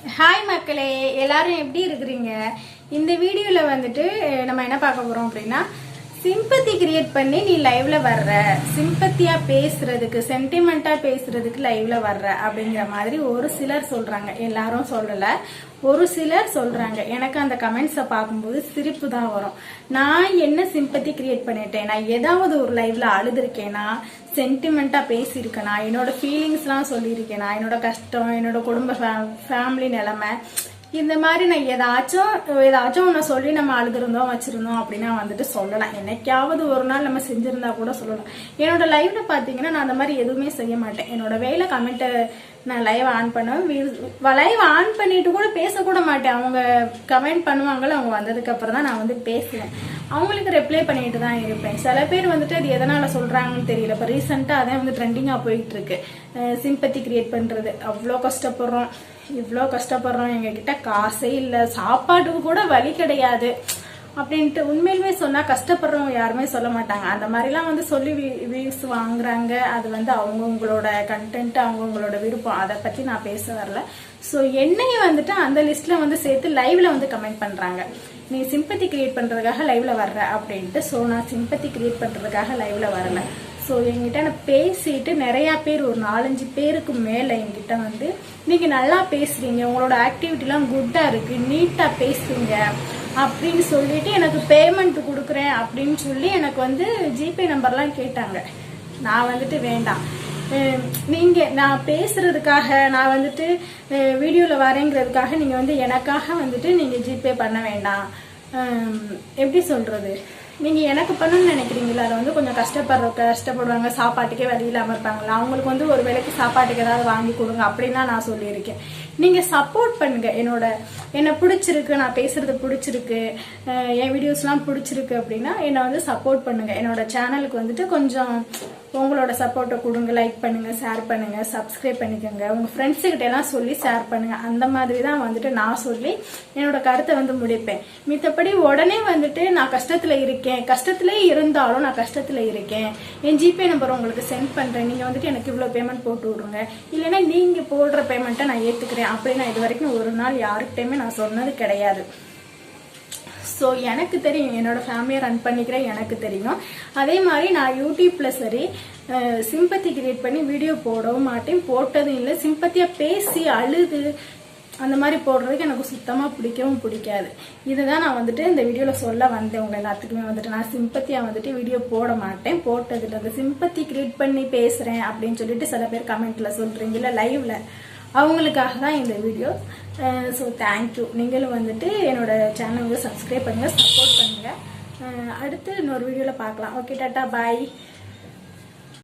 Hi மக்களே எல்லாரும் எப்படி இருக்கிறீங்க? இந்த வீடியோவில் வந்துட்டு நம்ம என்ன பார்க்க போகிறோம் அப்படின்னா சிம்பத்தி கிரியேட் பண்ணி நீ லைவ்ல வர்ற. சிம்பத்தியா பேசுறதுக்கு சென்டிமெண்டா பேசுறதுக்கு லைவ்ல வர்ற அப்படிங்கிற மாதிரி ஒரு சிலர் சொல்றாங்க. எல்லாரும் சொல்லல. ஒரு சிலர் சொல்றாங்க. எனக்கு அந்த கமெண்ட்ஸை பார்க்கும்போது சிரிப்பு தான் வரும். நான் என்ன சிம்பத்தி கிரியேட் பண்ணிட்டேன்? நான் ஏதாவது ஒரு லைவ்ல அழுதுருக்கேனா? சென்டிமெண்டா பேசியிருக்கேனா? என்னோட ஃபீலிங்ஸ்லாம் சொல்லியிருக்கேனா? என்னோட கஷ்டம் என்னோட குடும்ப ஃபேமிலி நிலைமை இந்த மாதிரி நான் ஏதாச்சும் ஏதாச்சும் ஒன்று சொல்லி நம்ம அழுதுருந்தோம் வச்சுருந்தோம் அப்படின்னா வந்துட்டு சொல்லலாம். என்னைக்காவது ஒரு நாள் நம்ம செஞ்சுருந்தா கூட சொல்லலாம். என்னோட லைஃப்பில் பார்த்தீங்கன்னா நான் அந்த மாதிரி எதுவுமே செய்ய மாட்டேன். என்னோட வேலை கமெண்ட்டை நான் லைவ் ஆன் பண்ணுவேன். லைவ் ஆன் பண்ணிட்டு கூட பேசக்கூட மாட்டேன். அவங்க கமெண்ட் பண்ணுவாங்களோ அவங்க வந்ததுக்கு அப்புறம் தான் நான் வந்து பேசுவேன். அவங்களுக்கு ரிப்ளை பண்ணிட்டு தான் இருப்பேன். சில பேர் வந்துட்டு அது எதனால சொல்றாங்கன்னு தெரியல. இப்போ ரீசெண்டாக அதான் வந்து ட்ரெண்டிங்காக போயிட்டு இருக்கு சிம்பத்தி கிரியேட் பண்றது. அவ்வளோ கஷ்டப்படுறோம். இவ்வளோ கஷ்டப்படுறோம். எங்ககிட்ட காசே இல்லை. சாப்பாட்டுக்கு கூட வழி கிடையாது. அப்படின்ட்டு உண்மையிலுமே சொன்னா கஷ்டப்படுறவங்க யாருமே சொல்ல மாட்டாங்க. அந்த மாதிரிலாம் வந்து சொல்லி வியூஸ் வாங்குறாங்க. அது வந்து அவங்கவுங்களோட கண்டென்ட் அவங்கவுங்களோட விருப்பம். அதை பத்தி நான் பேச வரல. ஸோ என்னைய வந்துட்டு அந்த லிஸ்ட்ல வந்து சேர்த்து லைவ்ல வந்து கமெண்ட் பண்றாங்க. நீ சிம்பத்தி கிரியேட் பண்றதுக்காக லைவ்ல வர்ற அப்படின்ட்டு. ஸோ நான் சிம்பத்தி கிரியேட் பண்றதுக்காக லைவ்ல வரல. ஸோ என்கிட்ட நான் பேசிட்டு நிறைய பேர் ஒரு நாலஞ்சு பேருக்கு மேலே என்கிட்ட வந்து நீங்க நல்லா பேசுறீங்க. உங்களோட ஆக்டிவிட்டிலாம் குட்டா இருக்கு. நீட்டா பேசுறீங்க அப்படின்னு சொல்லிட்டு எனக்கு பேமெண்ட் கொடுக்குறேன் அப்படின்னு சொல்லி எனக்கு வந்து ஜிபே நம்பர்லாம் கேட்டாங்க. நான் வந்துட்டு வேண்டாம். நீங்கள் நீங்க நான் பேசுறதுக்காக நான் வந்துட்டு வீடியோல வரேங்கிறதுக்காக நீங்க வந்து எனக்காக வந்துட்டு நீங்க ஜிபே பண்ண வேண்டாம். எப்படி சொல்றது? நீங்கள் எனக்கு பண்ணணும்னு நினைக்கிறீங்களா? அதை வந்து கொஞ்சம் கஷ்டப்படுற கஷ்டப்படுவாங்க. சாப்பாட்டுக்கே வழி இல்லாம இருப்பாங்களா? அவங்களுக்கு வந்து ஒரு வேளைக்கு சாப்பாட்டுக்கு ஏதாவது வாங்கி கொடுங்க அப்படின்னு தான் நான் சொல்லியிருக்கேன். நீங்கள் சப்போர்ட் பண்ணுங்க. என்னோட என்னை பிடிச்சிருக்கு நான் பேசுறது பிடிச்சிருக்கு என் வீடியோஸ்லாம் பிடிச்சிருக்கு அப்படின்னா என்னை வந்து சப்போர்ட் பண்ணுங்க. என்னோட சேனலுக்கு வந்துட்டு கொஞ்சம் உங்களோட சப்போர்ட்டை கொடுங்க லைக் பண்ணுங்க ஷேர் பண்ணுங்க சப்ஸ்கிரைப் பண்ணிக்கோங்க. உங்கள் ஃப்ரெண்ட்ஸுக்கிட்ட எல்லாம் சொல்லி ஷேர் பண்ணுங்க. அந்த மாதிரி தான் வந்துட்டு நான் சொல்லி என்னோட கருத்தை வந்து முடிப்பேன். மித்தபடி உடனே வந்துட்டு நான் கஷ்டத்தில் இருக்கேன். கஷ்டத்திலே இருந்தாலும் நான் கஷ்டத்தில் இருக்கேன். என் ஜிபே நம்பர் உங்களுக்கு சென்ட் பண்ணுறேன் நீங்கள் வந்துட்டு எனக்கு இவ்வளோ பேமெண்ட் போட்டு விடுங்க. இல்லைன்னா நீங்கள் போடுற பேமெண்ட்டை நான் ஏற்றுக்கிறேன் அப்படி நான் இது வரைக்கும் ஒரு நாள் யாருக்கிட்டையுமே நான் சொன்னது கிடையாது. ஸோ எனக்கு தெரியும். என்னோட ஃபேமிலியை ரன் பண்ணிக்கிறேன் எனக்கு தெரியும். அதே மாதிரி நான் யூடியூப்பில் சரி சிம்பத்தி கிரியேட் பண்ணி வீடியோ போடவும் மாட்டேன். போட்டதும் இல்லை. சிம்பத்தியாக பேசி அழுது அந்த மாதிரி போடுறதுக்கு எனக்கு சுத்தமாக பிடிக்கவும் பிடிக்காது. இதுதான் நான் வந்துட்டு இந்த வீடியோவில் சொல்ல வந்தேன். உங்கள் எல்லாத்துக்குமே வந்துட்டு நான் சிம்பத்தியாக வந்துட்டு வீடியோ போட மாட்டேன். போட்டதில்லை. அந்த சிம்பத்தி கிரியேட் பண்ணி பேசுகிறேன் அப்படின்னு சொல்லிட்டு சில பேர் கமெண்ட்டில் சொல்கிறீங்க இல்லை லைவில் அவங்களுக்காக தான் இந்த வீடியோ ஸோ தேங்க்யூ நீங்களும் வந்துட்டு என்னோட சேனல் வந்து சப்ஸ்கிரைப் பண்ணுங்கள் சப்போர்ட் பண்ணுங்கள் அடுத்து இன்னொரு வீடியோவில் பார்க்கலாம். ஓகே டாட்டா பாய்